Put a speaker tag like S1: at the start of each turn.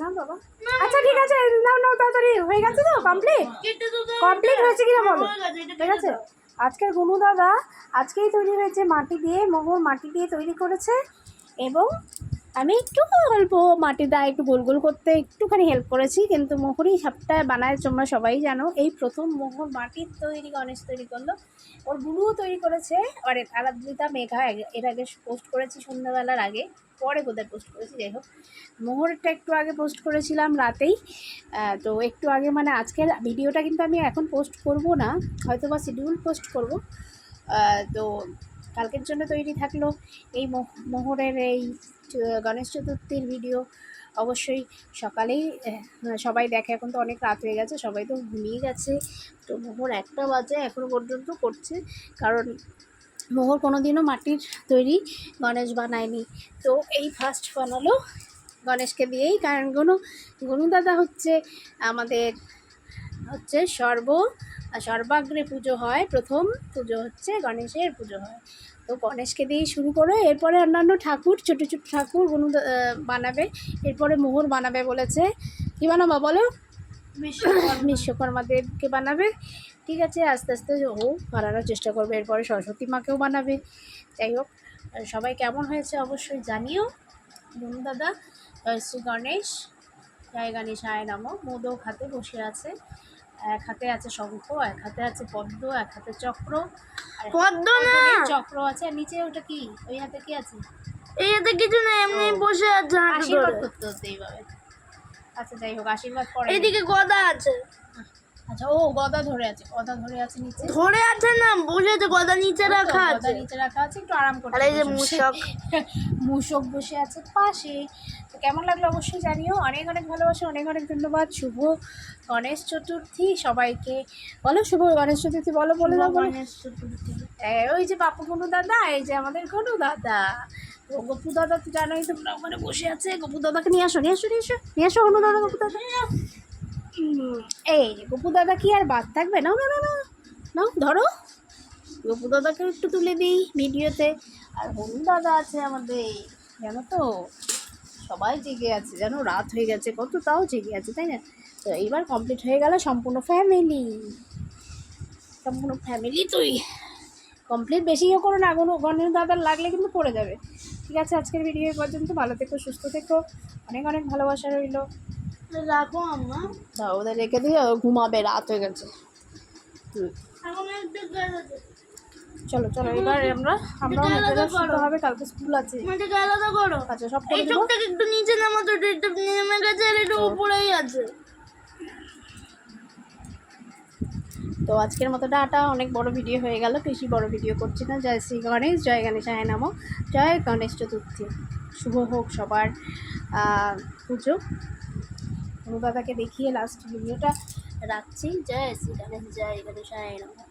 S1: না আচ্ছা ঠিক আছে, নাও নাও, তাড়াতাড়ি। হয়ে গেছে তো কমপ্লিট কমপ্লিট হয়েছে কিনা বলো? ঠিক আছে। আজকের গুনু দাদা আজকেই তৈরি হয়েছে মাটি দিয়ে, মোহর মাটি দিয়ে তৈরি করেছে এবং আমি একটু অল্প মাটি দিয়ে একটু গোল গোল করতে একটুখানি হেল্প করেছি, কিন্তু মোহরই সবটা বানায় তোমরা সবাই জানো। এই প্রথম মোহর মাটির তৈরি, গণেশ তৈরি করল। ওর গুরুও তৈরি করেছে, আর আরাদ্রিতা মেঘা, এর- আগে পোস্ট করেছি সন্ধ্যাবেলার আগে, পরে কোথায় পোস্ট করেছি যাই হোক। মোহরটা একটু আগে পোস্ট করেছিলাম রাতেই তো একটু আগে মানে আজকের ভিডিওটা কিন্তু আমি এখন পোস্ট করব না হয়তো বা শিডিউল পোস্ট করব তো কালকের জন্য তৈরি থাকল এই মোহ- মোহরের এই গণেশ চতুর্থীর ভিডিও অবশ্যই সকালেই সবাই দেখে, এখন তো অনেক রাত হয়ে গেছে, সবাই তো ঘুমিয়ে গেছে। তো মোহর একটা বাজে এখনও পর্যন্ত করছে, কারণ মোহর কোনো দিনও মাটির তৈরি গণেশ বানায়নি। তো এই ফার্স্ট বানালো গণেশকে দিয়েই, কারণ গনু গনু দাদা হচ্ছে আমাদের, হচ্ছে সর্ব সর্বাগ্রে পুজো হয় প্রথম পুজো হচ্ছে গণেশের পুজো হয়। তো গণেশকে দিয়েই শুরু করে এরপরে অন্যান্য ঠাকুর ছোটো ছোটো ঠাকুর দা- বানাবে এরপরে মোহর বানাবে বলেছে। কী বানাবো বলো?
S2: বিশ্বকর্মা।
S1: দেবকে বানাবে। ঠিক আছে আস্তে আস্তে ও বানানোর চেষ্টা করবে এরপরে সরস্বতী মাকেও বানাবে। যাই হোক সবাই কেমন হয়েছে অবশ্যই জানিও। বনু দাদা শ্রী গণেশ। জয় গণেশ আয় নাম। মোদক হাতে বসে আছে। এক হাতে আছে শঙ্খ এক হাতে আছে পদ্ম এক হাতে চক্র।
S2: পদ্ম না!
S1: চক্র আছে আর নিচে ওটা কি? ওই হাতে কি আছে?
S2: এই হাতে কিছু না এমনি বসে আছে
S1: আশীর্বাদ করতে হচ্ছে এইভাবে। আচ্ছা যাই হোক আশীর্বাদ করে
S2: এইদিকে গদা আছে।
S1: আচ্ছা ও গদা ধরে আছে গদা ধরে আছে নিচে।
S2: ধরে আছে না বসে আছে গদা নিচে রাখা
S1: গদা নিচে রাখা আছে একটু আরাম করতে
S2: এই যে। মূষক।
S1: মূষক বসে আছে পাশে। তো কেমন লাগল অবশ্যই জানিও। অনেক অনেক ভালোবাসা অনেক অনেক ধন্যবাদ। শুভ গণেশ চতুর্থী সবাইকে। বলো শুভ গণেশ চতুর্থী বলো বলে দাও
S2: গণেশ চতুর্থী।
S1: ওই যে বাপু গনু দাদা এই যে আমাদের গনু দাদা। গপু দাদা তো জানোই তোমরা ওখানে বসে আছে। গপু দাদাকে নিয়ে আসো নিয়ে আসো নিয়ে আসো। নিয়ে আসো গনু দাদা গপু দাদা। এই গপু দাদা কি আর বাদ থাকবে? না না না নাও ধরো। গপু দাদাকে একটু তুলে দিই ভিডিওতে। আর হনু দাদা আছে আমাদের, জানো তো? সবাই জেগে আছে, জানো? রাত হয়ে গেছে কত তাও জেগে আছে, তাই না? তো এইবার কমপ্লিট হয়ে গেল সম্পূর্ণ ফ্যামিলি সম্পূর্ণ ফ্যামিলি তুই। কমপ্লিট বেশি ইয়ে করো না, কোনো গণের দাদার লাগলে কিন্তু পড়ে যাবে। ঠিক আছে, আজকের ভিডিও পর্যন্ত। ভালো থেকো, সুস্থ থেকো। অনেক অনেক ভালোবাসা রইল।
S2: রাখো আম্মা
S1: দাও ওদের রেখে দিয়ে ঘুমাবে রাত হয়ে গেছে।
S2: একটু।
S1: চলো চলো এবার আমরা আমরা নিজেরা শুতে হবে কালকে স্কুল আছে।
S2: মাটিকে আলাদা করো
S1: আচ্ছা সব করে দেবো।
S2: চোখটাকে একটু নিচে নামো তো এটা নেমে গেছে আর এটা উপরেই আছে।
S1: তো আজকের মতো ডাটা অনেক বড় ভিডিও হয়ে গেল বেশি বড় ভিডিও করছি না। জয় শ্রী গণেশ জয় গণেশ আয় নামো। জয় গণেশ চতুর্থী। শুভ হোক সবার আহ, পুজো বাবাকে দেখিয়ে লাস্ট ভিডিওটা রাখছি। জয় শ্রী গণেশ জয় গণেশ আয় নামো